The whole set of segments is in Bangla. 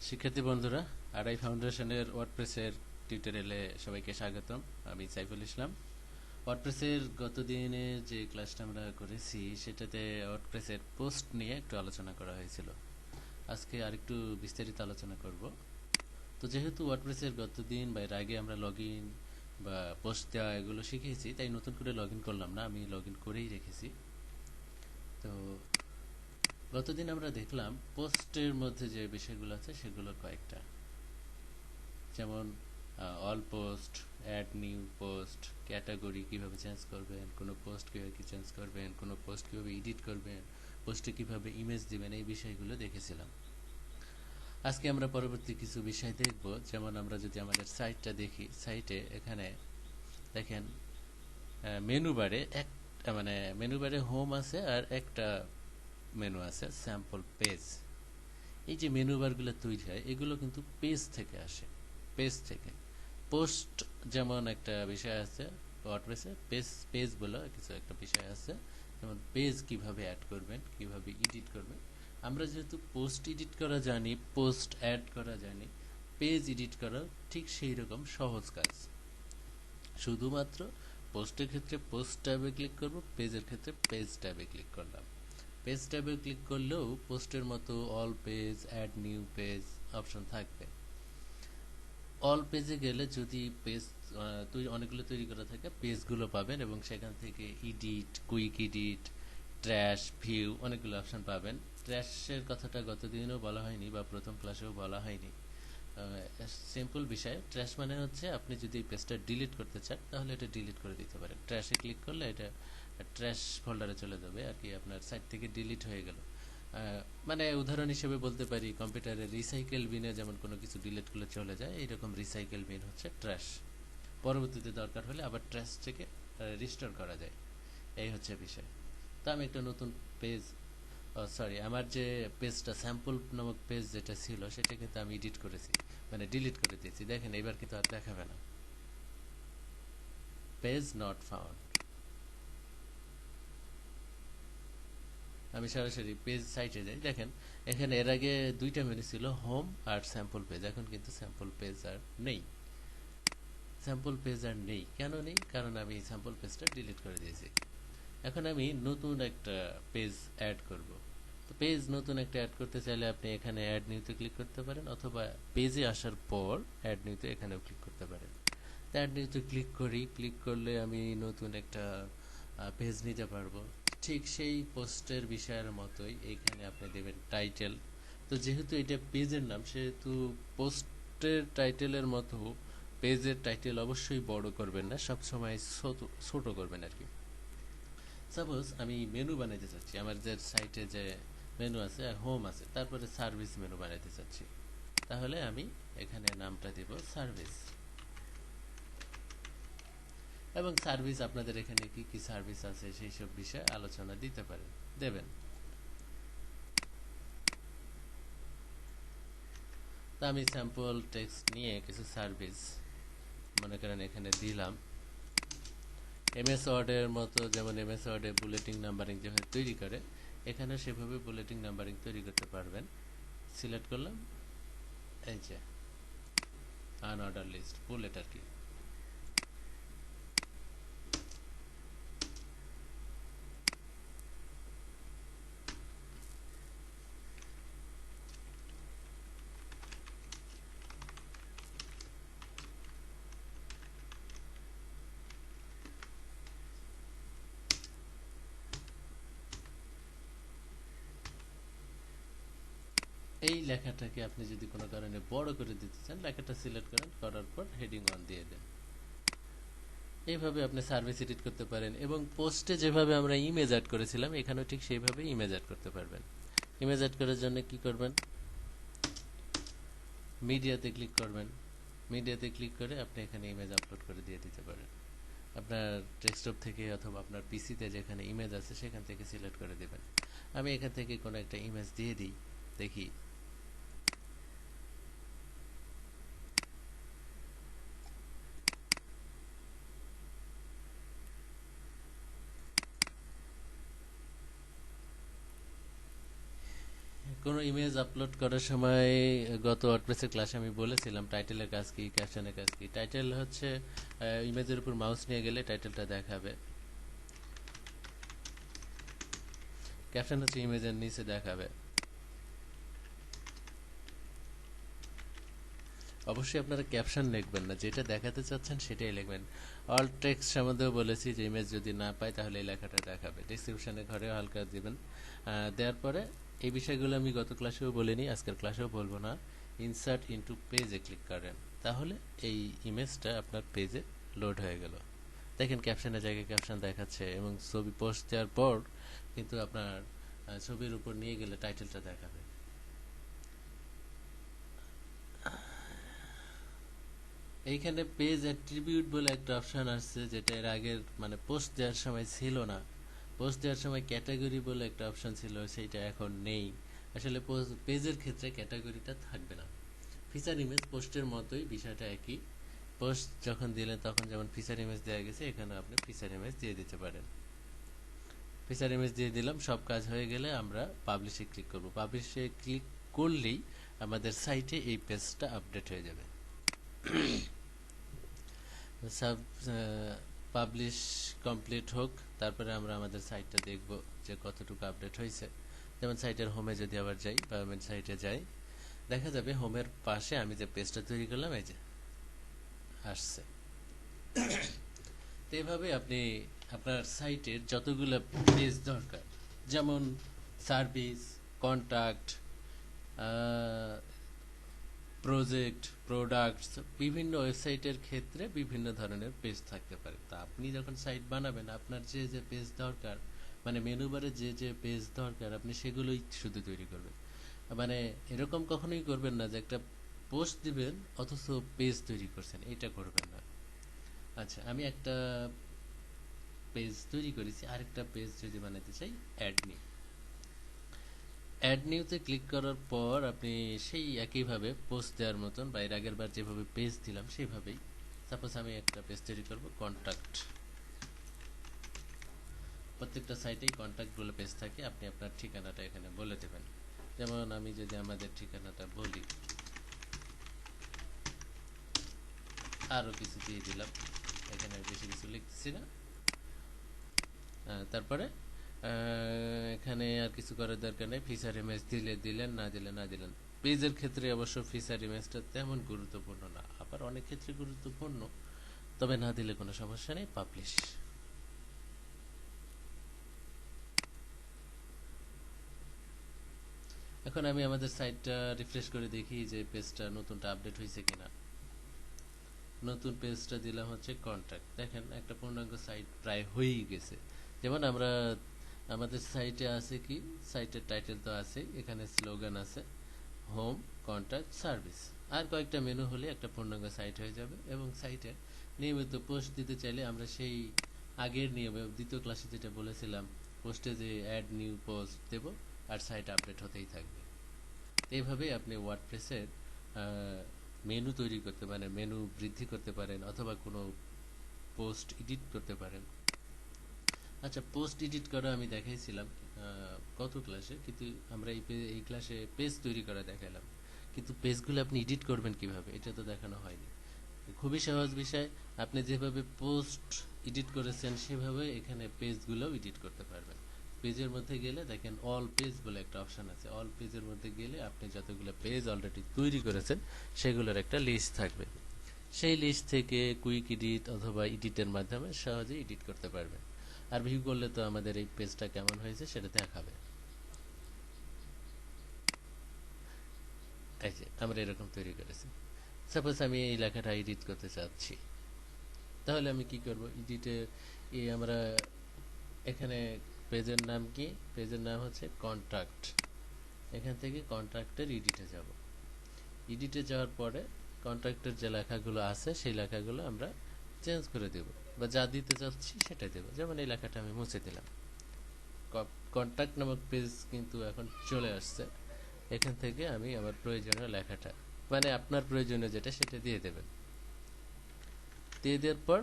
শিক্ষার্থী বন্ধুরা আড়াই ফাউন্ডেশনের ওয়ার্ডপ্রেসের টিউটোরিয়ালে সবাইকে স্বাগতম। আমি সাইফুল ইসলাম। ওয়ার্ডপ্রেসের গত দিনে যে ক্লাসটা আমরা করেছি, সেটাতে ওয়ার্ডপ্রেসের পোস্ট নিয়ে একটু আলোচনা করা হয়েছিল। আজকে আরেকটু বিস্তারিত আলোচনা করব। তো যেহেতু ওয়ার্ডপ্রেসের গত দিন বা এর আগে আমরা লগ বা পোস্ট দেওয়া এগুলো শিখেছি, তাই নতুন করে লগ করলাম না, আমি লগ করেই রেখেছি। তো গতদিন আমরা দেখলাম পোস্টের মধ্যে যে বিষয়গুলো আছে, সেগুলো কয়েকটা। যেমন all post add new post category কীভাবে চেঞ্জ করবেন, কোনো পোস্ট কীভাবে কি চেঞ্জ করবেন, কোনো পোস্ট কীভাবে এডিট করবেন পোস্টে কীভাবে ইমেজ দিবেন, এই বিষয়গুলো দেখেছিলাম। আজকে আমরা পরবর্তী কিছু বিষয় দেখব। যেমন আমরা যদি আমাদের সাইটটা দেখি সাইটে এখানে দেখেন মেনু বারে একটা মানে মেনু বারে হোম আছে আর একটা মেনু আছে স্যাম্পল পেজ এই যে মেনু বারগুলো তৈরি হয়, এগুলো কিন্তু পেজ থেকে আসে পেজ থেকে। পোস্ট যেমন একটা বিষয় আছে ওয়ার্ডপ্রেসে পেজ পেজ বলে কিছু একটা বিষয় আছে, যেমন পেজ কীভাবে অ্যাড করবেন, কীভাবে এডিট করবেন। আমরা যেহেতু পোস্ট এডিট করা জানি পোস্ট অ্যাড করা জানি পেজ এডিট করা ঠিক সেই রকম সহজ কাজ। শুধুমাত্র পোস্টের ক্ষেত্রে পোস্ট ট্যাবে ক্লিক করব পেজের ক্ষেত্রে পেজ ট্যাবে ক্লিক করলাম। পেজ ট্যাবে ক্লিক করলেও পোস্টের মতো all page add new page option থাকবে। অল পেজে গেলে যদি পেজ তৈরি অনেকগুলো তৈরি করা থাকে পেজগুলো পাবেন এবং সেখান থেকে edit quick edit trash view অনেকগুলো অপশন পাবেন। ট্র্যাশের কথাটা গতদিনও বলা হয়নি বা প্রথম ক্লাসেও বলা হয়নি। সিম্পল বিষয়। ট্র্যাশ মানে হচ্ছে আপনি যদি এই পেজটা ডিলিট করতে চান, তাহলে এটা ডিলিট করে দিতে পারেন। ট্র্যাশে ক্লিক করলে এটা ট্র্যাশ ফোল্ডারে চলে যাবে, আর কি আপনার সাইট থেকে ডিলিট হয়ে গেল। মানে উদাহরণ হিসেবে বলতে পারি কম্পিউটারে রিসাইকেল বিনে যেমন কোনো কিছু ডিলিট করলে চলে যায়, এইরকম রিসাইকেল বিন হচ্ছে ট্র্যাশ পরবর্তীতে দরকার হলে আবার ট্র্যাশ থেকে রিস্টোর করা যায়। এই হচ্ছে বিষয়। তো আমি একটা নতুন পেজ সরি আমার যে পেজটা স্যাম্পল নামক পেজ যেটা ছিল, সেটা কিন্তু আমি এডিট করেছি মানে ডিলিট করে দিয়েছি। দেখেন এবার কিন্তু আর দেখাবে না। পেজ নট ফাউন্ড আমি সরাসরি পেজ সাইটে যাই। দেখেন, এখানে এর আগে দুইটা মেনু ছিল হোম আর স্যাম্পল পেজ এখন কিন্তু স্যাম্পল পেজ আর নেই। স্যাম্পল পেজ আর নেই। কেন নেই? কারণ আমি স্যাম্পল পেজটা ডিলিট করে দিয়েছি। এখন আমি নতুন একটা পেজ অ্যাড করব। তো পেজ নতুন একটা অ্যাড করতে চাইলে আপনি এখানে অ্যাড নিউতে ক্লিক করতে পারেন অথবা পেজে আসার পর অ্যাড নিউতে এখানেও ক্লিক করতে পারেন। তো অ্যাড নিউতে ক্লিক করি ক্লিক করলে আমি নতুন একটা পেজ নিতে পারব। ঠিক সেই পোস্টের বিষয়ের মতোই এইখানে আপনি দেবেন টাইটেল তো যেহেতু এটা পেজের নাম, সেহেতু পোস্টের টাইটেলের মতো পেজের টাইটেল অবশ্যই বড় করবেন না, সবসময় ছোট করবেন আর কি। সাপোজ আমি মেনু বানাইতে চাচ্ছি। আমার যে সাইটে যে মেনু আছে হোম আছে, তারপরে সার্ভিস মেনু বানাইতে চাচ্ছি। তাহলে আমি এখানে নামটা দেব সার্ভিস এবং সার্ভিস আপনাদের এখানে কি কি সার্ভিস আছে, সেই সব বিষয়ে আলোচনা দিতে পারেন দেবেন। তা আমি স্যাম্পল টেক্সট নিয়ে কিছু সার্ভিস মনে করেন এখানে দিলাম। এমএস ওয়ার্ডের মতো যেমন এমএস ওয়ার্ডে বুলেটিং নাম্বারিং যেভাবে তৈরি করে, এখানে সেভাবে বুলেটিং নাম্বারিং তৈরি করতে পারবেন। সিলেক্ট করলাম, এই যে আনঅর্ডার লিস্ট বুলেট আর কি। এই লেখাটাকে আপনি যদি কোনো কারণে বড় করে দিতে চান, লেখাটা সিলেক্ট করেন, করার পর হেডিং ওয়ান দিয়ে দেন। এইভাবে আপনি সার্ভিস এডিট করতে পারেন এবং পোস্টে যেভাবে আমরা ইমেজ অ্যাড করেছিলাম, এখানেও ঠিক সেইভাবে ইমেজ অ্যাড করতে পারবেন। ইমেজ অ্যাড করার জন্য কি করবেন? মিডিয়াতে ক্লিক করবেন। মিডিয়াতে ক্লিক করে আপনি এখানে ইমেজ আপলোড করে দিয়ে দিতে পারেন। আপনার ডেস্কটপ থেকে অথবা আপনার পিসিতে যেখানে ইমেজ আছে, সেখান থেকে সিলেক্ট করে দেবেন। আমি এখান থেকে কোনো একটা ইমেজ দিয়ে দিই, দেখি। কোনো ইমেজ আপলোড করার সময়, গত ওয়ার্ডপ্রেসের ক্লাসে আমি বলেছিলাম টাইটেলের কাজ কি ক্যাপশনের কাজ কি। টাইটেল হচ্ছে ইমেজের উপর মাউস নিয়ে গেলে টাইটেলটা দেখাবে। ক্যাপশন হচ্ছে ইমেজের নিচে দেখাবে। অবশ্যই আপনারা ক্যাপশন লিখবেন না, যেটা দেখাতে চাচ্ছেন সেটাই লিখবেন। অল টেক্সট সম্বন্ধেও বলেছি যে ইমেজ যদি না পায় তাহলে এই লেখাটা দেখাবে। ডিসক্রিপশনে ঘরে হালকা দিবেন। দেওয়ার পরে এই বিষয়গুলো আমি গত ক্লাসেও বলিনি, আজকের ক্লাসেও বলব না। ইনসার্ট ইনটু পেজে ক্লিক করেন। তাহলে এই ইমেজটা আপনার পেজে লোড হয়ে গেল। দেখেন ক্যাপশনের জায়গায় ক্যাপশন দেখাচ্ছে এবং ছবি পোস্ট দেওয়ার পর কিন্তু আপনার ছবির উপর নিয়ে গেলে টাইটেলটা দেখাবে। এইখানে পেজ অ্যাট্রিবিউট বলে একটা অপশন আসছে যেটা এর আগের মানে পোস্ট দেওয়ার সময় ছিল না। পোস্ট দেওয়ার সময় ক্যাটাগরি বলে একটা অপশন ছিল, সেইটা এখন নেই। আসলে পেজের ক্ষেত্রে ক্যাটাগরিটা থাকবে না। ফিচার ইমেজ পোস্টের মতোই, বিষয়টা একই। পোস্ট যখন দিলেন, তখন যেমন ফিচার ইমেজ দেওয়া গেছে, এখানে আপনি ফিচার ইমেজ দিয়ে দিতে পারেন। ফিচার ইমেজ দিয়ে দিলাম, সব কাজ হয়ে গেলে আমরা পাবলিশে ক্লিক করব। পাবলিশে ক্লিক করলেই আমাদের সাইটে এই পেজটা আপডেট হয়ে যাবে। সাব পাবলিশ কমপ্লিট হোক তারপরে আমরা আমাদের সাইটটা দেখব যে কতটুকু আপডেট হয়েছে। যেমন সাইটের হোমে যদি আবার যাই বা সাইটে যাই, দেখা যাবে হোমের পাশে আমি যে পেজটা তৈরি করলাম, এই যে আসছে। তো এইভাবে আপনি আপনার সাইটের যতগুলো পেজ দরকার, যেমন সার্ভিস কন্ট্যাক্ট প্রজেক্ট প্রোডাক্টস বিভিন্ন ওয়েবসাইটের ক্ষেত্রে বিভিন্ন ধরনের পেজ থাকতে পারে। তা আপনি যখন সাইট বানাবেন, আপনার যে যে পেজ দরকার মানে মেনু বারে যে যে পেজ দরকার, আপনি সেগুলোই শুধু তৈরি করবেন। মানে এরকম কখনোই করবেন না যে একটা পোস্ট দিবেন, অথচ পেজ তৈরি করছেন, এটা করবেন না। আচ্ছা আমি একটা পেজ তৈরি করেছি, আরেকটা পেজ যদি বানাতে চাই অ্যাড অ্যাড নিউতে ক্লিক করার পর আপনি সেই একইভাবে পোস্ট দেওয়ার মতন বা এর আগের বার যেভাবে পেজ দিলাম সেইভাবেই সাপোজ আমি একটা পেজ তৈরি করব কন্ট্যাক্ট প্রত্যেকটা সাইটেই কন্ট্যাক্ট বলে পেজ থাকে, আপনি আপনার ঠিকানাটা এখানে বলে দেবেন। যেমন আমি যদি আমাদের ঠিকানাটা বলি, আরও কিছু দিয়ে দিলাম। এখানে বেশি কিছু লিখতেছি না। তারপরে এখানে আর কিছু করার দরকার নেই। ফিচার ইমেজ দিলে দিলেন, না দিলে না দিলেন। পেজের ক্ষেত্রে অবশ্য ফিচার ইমেজটা তেমন গুরুত্বপূর্ণ না। আবার অনেক ক্ষেত্রে গুরুত্বপূর্ণ। তবে না দিলে কোনো সমস্যা নেই পাবলিশ এখন আমি আমাদের সাইটটা রিফ্রেশ করে দেখি যে পেজটা নতুনটা আপডেট হয়েছে কিনা। নতুন পেজটা দিলাম হচ্ছে কন্ট্যাক্ট দেখেন, একটা পূর্ণাঙ্গ সাইট প্রায় হয়েই গেছে। যেমন আমরা আমাদের সাইটে আছে কি? সাইটের টাইটেল তো আছে, এখানে স্লোগান আছে হোম কন্ট্যাক্ট সার্ভিস আর কয়েকটা মেনু হলে একটা পূর্ণাঙ্গ সাইট হয়ে যাবে এবং সাইটে নিয়মিত পোস্ট দিতে চাইলে আমরা সেই আগের নিয়মে দ্বিতীয় ক্লাসে যেটা বলেছিলাম পোস্টে যে অ্যাড নিউ পোস্ট দেব, আর সাইট আপডেট হতেই থাকবে। এইভাবেই আপনি ওয়ার্ডপ্রেসের মেনু তৈরি করতে পারেন মেনু বৃদ্ধি করতে পারেন, অথবা কোনো পোস্ট এডিট করতে পারেন। আচ্ছা পোস্ট এডিট করা আমি দেখাইছিলাম কত ক্লাসে কিন্তু আমরা এই এই ক্লাসে পেজ তৈরি করা দেখালাম। কিন্তু পেজগুলো আপনি এডিট করবেন কীভাবে? এটা তো দেখানো হয়নি। খুবই সহজ বিষয়, আপনি যেভাবে পোস্ট এডিট করেছেন, সেভাবে এখানে পেজগুলো এডিট করতে পারবেন। পেজের মধ্যে গেলে দেখেন অল পেজ বলে একটা অপশন আছে। অল পেজের মধ্যে গেলে আপনি যতগুলো পেজ অলরেডি তৈরি করেছেন, সেগুলোর একটা লিস্ট থাকবে। সেই লিস্ট থেকে কুইক এডিট অথবা এডিটের মাধ্যমে সহজে এডিট করতে পারবেন। আর ভিউ করলে তো আমাদের এই পেজটা কেমন হয়েছে সেটা দেখাবে। আমরা এরকম তৈরি করেছি। সাপোজ আমি এই লেখাটা এডিট করতে চাচ্ছি। তাহলে আমি কি করব? এডিটে এই আমরা এখানে পেজের নাম কি? পেজের নাম হচ্ছে কন্ট্রাক্ট এখান থেকে কন্ট্রাক্টের এডিটে যাব। এডিটে যাওয়ার পরে কন্ট্রাক্টের যে লেখাগুলো আছে, সেই লেখাগুলো আমরা চেঞ্জ করে দেব। বা যা দিতে চাচ্ছি সেটাই দেবো। যেমন এই লেখাটা আমি মুছে দিলাম। কন্ট্যাক্ট নামক পেজ কিন্তু এখন চলে আসছে। এখান থেকে আমি আমার প্রয়োজনীয় লেখাটা মানে আপনার প্রয়োজনীয় যেটা সেটা দিয়ে দেবেন। দিয়ে দেওয়ার পর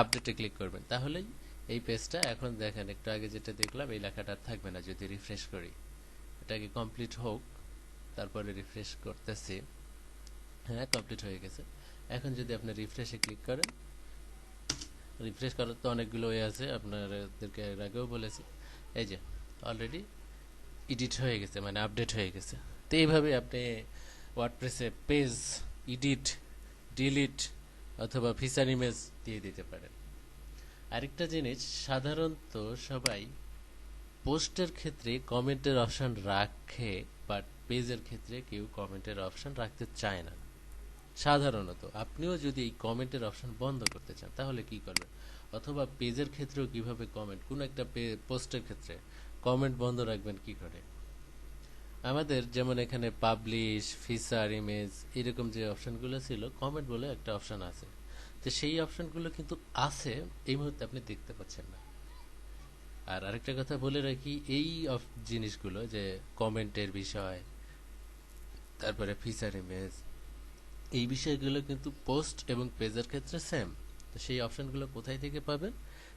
আপডেটে ক্লিক করবেন। তাহলেই এই পেজটা এখন দেখেন, একটু আগে যেটা দেখলাম, এই লেখাটা থাকবে না। যদি রিফ্রেশ করি আপডেটটাকে কমপ্লিট হোক, তারপরে রিফ্রেশ করতেছি। হ্যাঁ কমপ্লিট হয়ে গেছে। এখন যদি আপনি রিফ্রেশে ক্লিক করেন রিফ্রেশ করার তো অনেকগুলো ওয়ে আছে, আপনাদেরকে এর আগেও বলেছি। এই যে অলরেডি এডিট হয়ে গেছে মানে আপডেট হয়ে গেছে। তো এইভাবে আপনি ওয়ার্ডপ্রেসে পেজ এডিট ডিলিট অথবা ফিচার ইমেজ দিয়ে দিতে পারেন। আরেকটা জিনিস, সাধারণত সবাই পোস্টের ক্ষেত্রে কমেন্টের অপশন রাখে বাট পেজের ক্ষেত্রে কেউ কমেন্টের অপশন রাখতে চায় না। সাধারণত, আপনিও যদি এই কমেন্টের অপশন বন্ধ করতে চান, তাহলে কি করবেন? অথবা পেজের ক্ষেত্রেও কীভাবে কমেন্ট? কোন একটা পোস্টের ক্ষেত্রে কমেন্ট বন্ধ রাখবেন কি করে? আমাদের যেমন এখানে পাবলিশ, ফিচার, ইমেজ, এরকম যে অপশনগুলো ছিল, কমেন্ট বলে একটা অপশন আছে। তো সেই অপশনগুলো কিন্তু আছে, এই মুহূর্তে আপনি দেখতে পাচ্ছেন না। আর আরেকটা কথা বলে রাখি, এই জিনিসগুলো যে কমেন্টের বিষয়, তারপরে ফিচার, ইমেজ এই বিষয়গুলো কিন্তু পোস্ট এবং পেজের ক্ষেত্রে সেম তো সেই অপশনগুলো কোথায় থেকে পাবেন?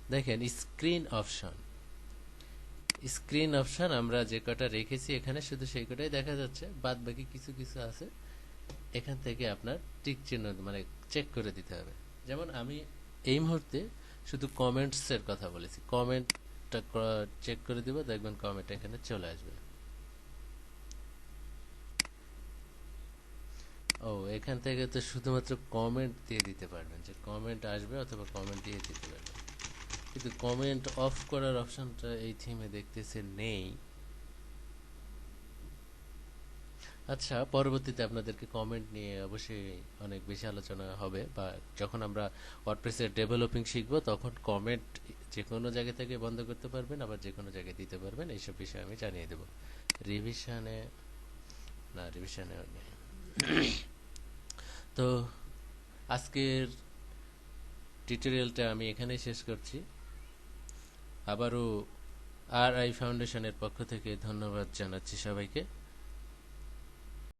দেখেন স্ক্রিন অপশন স্ক্রিন অপশন আমরা যে কটা রেখেছি এখানে শুধু সেই কটাই দেখা যাচ্ছে। বাদ বাকি কিছু কিছু আছে। এখান থেকে আপনার টিক চিহ্ন মানে চেক করে দিতে হবে। যেমন আমি এই মুহূর্তে শুধু কমেন্টসের কথা বলেছি। কমেন্টটা চেক করে দিব, দেখবেন কমেন্ট এখানে চলে আসবে। এখান থেকে তো শুধুমাত্র কমেন্ট দিয়ে দিতে পারবেন, যে কমেন্ট আসবে অথবা কমেন্ট দিয়ে দিতে পারবেন। কিন্তু কমেন্ট অফ করার অপশনটা এই থিমে দেখতেছে নেই। আচ্ছা পরবর্তীতে আপনাদেরকে কমেন্ট নিয়ে অবশ্যই অনেক বেশি আলোচনা হবে, বা যখন আমরা ওয়ার্ডপ্রেসের ডেভেলপিং শিখব, তখন কমেন্ট যে কোনো জায়গা থেকে বন্ধ করতে পারবেন, আবার যে কোনো জায়গায় দিতে পারবেন, এইসব বিষয়ে আমি জানিয়ে দেব। রিভিশনে না রিভিশনে নেই তো আজকের টিউটোরিয়ালটা আমি এখানেই শেষ করছি। আবারও আর আই ফাউন্ডেশনের পক্ষ থেকে ধন্যবাদ জানাচ্ছি সবাইকে।